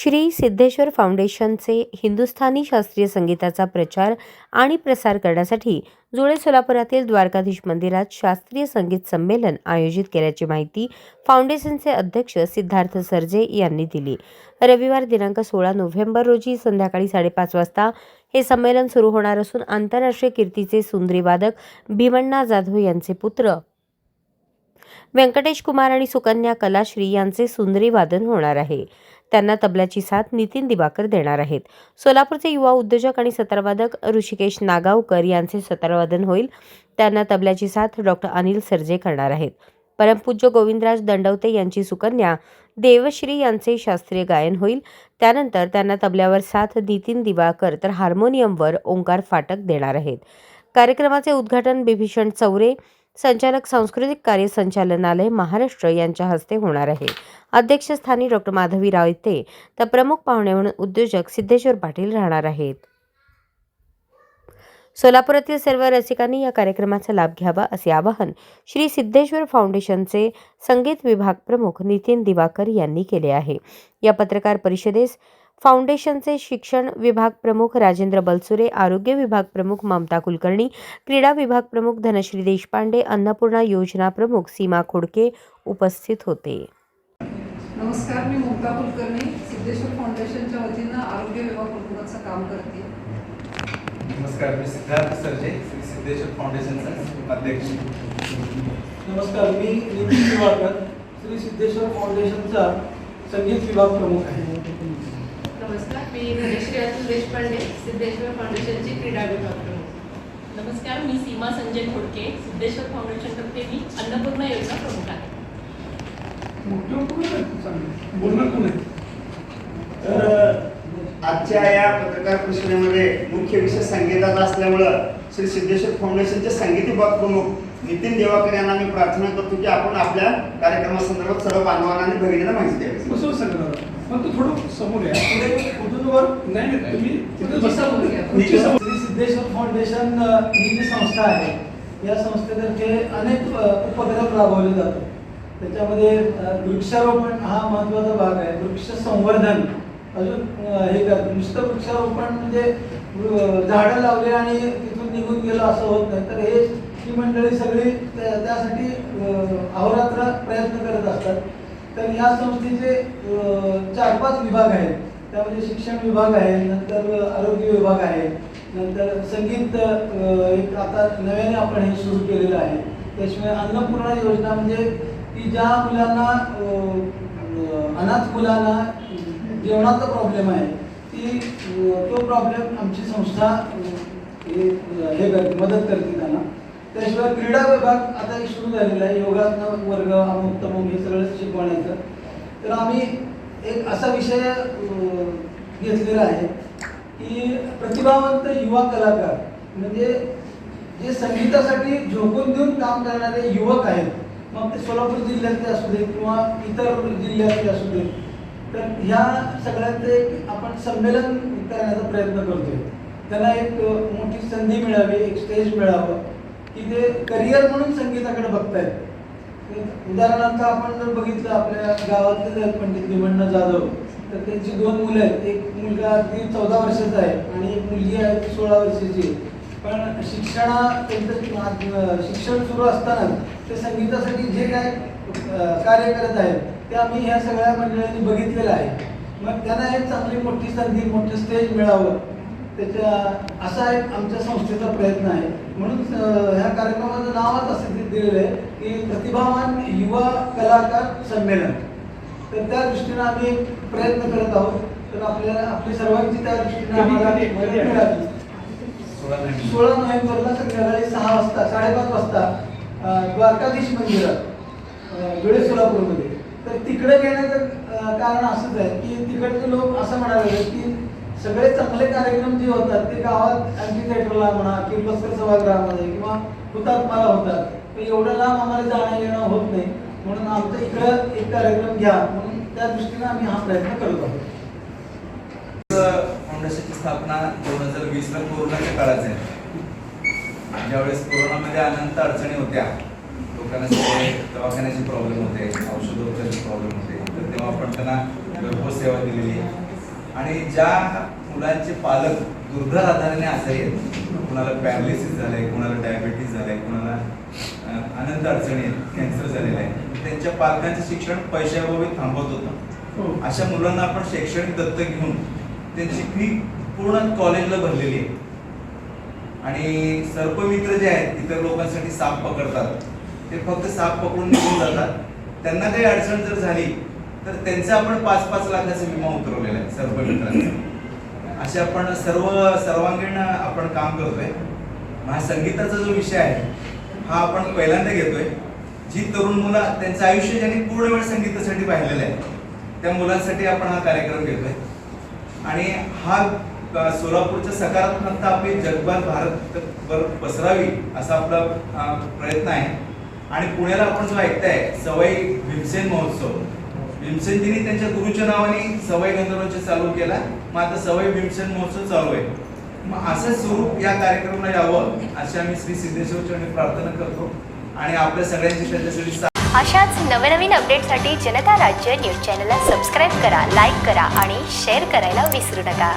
श्री सिद्धेश्वर फाउंडेशनचे हिंदुस्थानी शास्त्रीय संगीताचा प्रचार आणि प्रसार करण्यासाठी जुळे सोलापुरातील द्वारकाधीश मंदिरात शास्त्रीय संगीत संमेलन आयोजित केल्याची माहिती फाउंडेशनचे अध्यक्ष सिद्धार्थ सरजे यांनी दिली. रविवार दिनांक सोळा नोव्हेंबर रोजी संध्याकाळी साडेपाच वाजता हे संमेलन सुरू होणार असून आंतरराष्ट्रीय कीर्तीचे सुंदरीवादक भीमण्णा जाधव यांचे पुत्र व्यंकटेश कुमार आणि सुकन्या कलाश्री यांचे सुंदरी वादन होणार आहे. त्यांना तबल्याची साथ नितीन दिवाकर देणार आहेत. सोलापूरचे युवा उद्योजक आणि सतारवादक ऋषिकेश नागावकर यांचे सतारवादन होईल. त्यांना तबल्याची साथ डॉक्टर अनिल सर्जे करणार आहेत. परमपूज्य गोविंदराज दंडवते यांची सुकन्या देवश्री यांचे शास्त्रीय गायन होईल. त्यानंतर त्यांना तबल्यावर साथ नितीन दिवाकर तर हार्मोनियमवर ओंकार फाटक देणार आहेत. कार्यक्रमाचे उद्घाटन बिभीषण चौरे संचालक सांस्कृतिक कार्य संचालनालय महाराष्ट्र यांच्या हस्ते होणार आहे. अध्यक्षस्थानी डॉक्टर माधवी येते तर प्रमुख पाहुणे म्हणून उद्योजक सिद्धेश्वर पाटील राहणार आहेत. सोलापुरातील सर्व रसिकांनी या कार्यक्रमाचा लाभ घ्यावा असे आवाहन श्री सिद्धेश्वर फाउंडेशनचे संगीत विभाग प्रमुख नितीन दिवाकर यांनी केले आहे. या पत्रकार परिषदेस फाउंडेशनचे शिक्षण विभाग प्रमुख राजेंद्र बलसुरे आरोग्य विभाग प्रमुख ममता कुलकर्णी क्रीडा विभाग प्रमुख धनश्री देशपांडे अन्नपूर्णा योजना प्रमुख सीमा खोडके उपस्थित होते. नमस्कार मी मुक्ता कुलकर्णी सिद्धेश्वर फाउंडेशनच्या वतीनं आरोग्य विभाग प्रमुखाचं काम करते. नमस्कार मी सिद्धार्थ सरजे श्री सिद्धेश्वर फाउंडेशनचा अध्यक्ष. नमस्कार मी नितीन श्री सिद्धेश्वर फाउंडेशनचा संगीत विभाग प्रमुख आहे. नमस्कार मी धनश्री अतुल देशपांडे सिद्धेश्वर फाउंडेशनची क्रीडा विभाग नमस्कार मी सीमा संजय खोडके सिद्धेश्वर फाउंडेशनतर्फे मी अन्नपूर्णा योजना प्रमुख आहे मोठं कोण आहे? चांगलं. बोलणार कोण आहे? तर आजच्या या पत्रकार परिषदेमध्ये मुख्य विषय संगीताचा असल्यामुळं श्री सिद्धेश्वर फाउंडेशनचे संगीत विभाग प्रमुख नितीन देवाकर यांना मी प्रार्थना करतो की आपण आपल्या कार्यक्रमासंदर्भात सर्व बांधवांना आणि भगिनीला माहिती द्यावी पण तू थोडं समोर या. पुढे कुठून वर नाही नाही, तुम्ही तिथे बसा खुर्ची समोर. श्री सिद्धेश्वर फाउंडेशन अ, ही जी संस्था आहे या संस्थेतर्फे अनेक अ, उपक्रम राबवले जातात. त्याच्यामध्ये अ, वृक्षारोपण हा महत्त्वाचा भाग आहे. वृक्ष संवर्धन. अजून अ, हे करतो नुसतं वृक्षारोपण म्हणजे अ, झाडं लावले आणि तिथून निघून गेलं असं होत नाही. तर हे ही मंडळी सगळी त्या- त्यासाठी अ, अहोरात्र प्रयत्न करत असतात. तर या संस्थेचे चार पाच विभाग आहेत. त्यामध्ये शिक्षण विभाग आहे नंतर आरोग्य विभाग आहे नंतर संगीत एक आता नव्याने आपण हे सुरू केलेलं आहे. त्याशिवाय अन्नपूर्णा योजना म्हणजे की ज्या मुलांना अनाथ मुलांना जेवणाचा प्रॉब्लेम आहे ती तो प्रॉब्लेम आमची संस्था हे हे करते मदत करते. त्याशिवाय क्रीडा विभाग आता सुरू झालेला आहे. योगासन वर्ग अमुक हे सगळं शिकवण्याचं. तर आम्ही एक असा विषय घेतलेला आहे की प्रतिभावंत युवा कलाकार म्हणजे जे संगीतासाठी झोकून देऊन काम करणारे युवक आहेत मग ते सोलापूर जिल्ह्यातले असू दे किंवा इतर जिल्ह्यातले असू दे तर ह्या सगळ्यांचं एक आपण संमेलन करण्याचा प्रयत्न करतोय. त्यांना एक मोठी संधी मिळावी एक स्टेज मिळावं. की ते करिअर म्हणून संगीताकडे बघतायत. उदाहरणार्थ आपण जर बघितलं आपल्या गावातले जर पंडित भीमण्णा जाधव तर त्यांची दोन मुलं आहेत. एक मुलगा ती चौदा वर्षाचा आहे आणि एक मुलगी आहे ती सोळा वर्षाची. पण शिक्षणा त्यांचं शिक्षण सुरू असताना ते संगीतासाठी जे काय कार्य करत आहेत ते आम्ही ह्या सगळ्या मंडळांनी बघितलेलं आहे. मग त्यांना एक चांगली मोठी संधी मोठं स्टेज मिळावं. त्याच्या असा एक आमच्या संस्थेचा प्रयत्न आहे. म्हणून ह्या कार्यक्रमाचं नावच असं दिलेलं आहे की प्रतिभावान युवा कलाकार संमेलन. तर त्या दृष्टीनं आम्ही प्रयत्न करत आहोत. तर आपल्याला आपली सर्वांची त्या दृष्टीने आम्हाला सोळा नोव्हेंबर. सोळा नोव्हेंबरला संध्याकाळी सहा वाजता साडेपाच वाजता द्वारकाधीश मंदिरात धुळे सोलापूरमध्ये तर तिकडे घेण्याचं कारण असंच आहे की तिकडचे लोक असं म्हणाले की सगळे चांगले कार्यक्रम जे होतात ते गावात अँटी थिएटरला म्हणा किर्लोस्कर सभागृहामध्ये किंवा हुतात्माला होतात तर एवढं लांब आम्हाला जाणं येणं होत नाही. म्हणून आमचं इकडं एक कार्यक्रम घ्या. म्हणून त्या दृष्टीने आम्ही हा प्रयत्न करत आहोत. फाउंडेशनची स्थापना दोन हजार वीसला कोरोनाच्या काळात झाली. ज्यावेळेस कोरोनामध्ये अनंत अडचणी होत्या लोकांना दवाखान्याचे प्रॉब्लेम होते औषधोपचारचे प्रॉब्लेम होते. तर तेव्हा आपण त्यांना घरपोच सेवा दिलेली. आणि ज्या मुलांचे पालक दुर्धर आधाराने आजारी आहेत कुणाला पॅरालिसिस झालंय कुणाला डायबेटीस झालंय कुणाला अनंत अडचणी आहेत कॅन्सर झालेला आहे त्यांच्या पालकांचं शिक्षण पैशाबाबत थांबवत होतं. हो. अशा मुलांना आपण शैक्षणिक दत्तक घेऊन त्यांची फी पूर्ण कॉलेजला भरलेली आहे. आणि सर्पमित्र जे आहेत इतर लोकांसाठी साप पकडतात. ते फक्त साप पकडून निघून जातात. त्यांना काही अडचण जर झाली तर त्यांचा आपण पाच पाच लाखाचा विमा उतरवलेला आहे सर्पमित्रांचा असे आपण सर्व सर्वांगीण आपण काम करतोय. हा संगीताचा जो विषय आहे हा आपण पहिल्यांदा घेतोय. जी तरुण मुलं त्यांचं आयुष्य ज्यांनी पूर्ण वेळ संगीतासाठी पाहिलेलं आहे त्या मुलांसाठी आपण हा कार्यक्रम घेतोय. आणि हा अ, सोलापूरच्या सकारात्मकता आपली जगभर भारतभर पसरावी असा आपला प्रयत्न आहे. आणि पुण्याला आपण जो ऐकताय सवाई भीमसेन महोत्सव भीमसेनजींनी त्यांच्या गुरुच्या नावाने सवाई गंधर्वांचे चालू केला. मग आता सवाई भीमसेन महोत्सव चालू आहे. मग असं स्वरूप या कार्यक्रमाला यावं अशी आम्ही श्री सिद्धेश्वर चरणी प्रार्थना करतो. आणि आपल्या सगळ्यांची त्याच्यासाठी अशाच नवनवीन अपडेटसाठी जनता राज्य न्यूज चॅनलला सबस्क्राईब करा लाईक करा आणि शेअर करायला विसरू नका.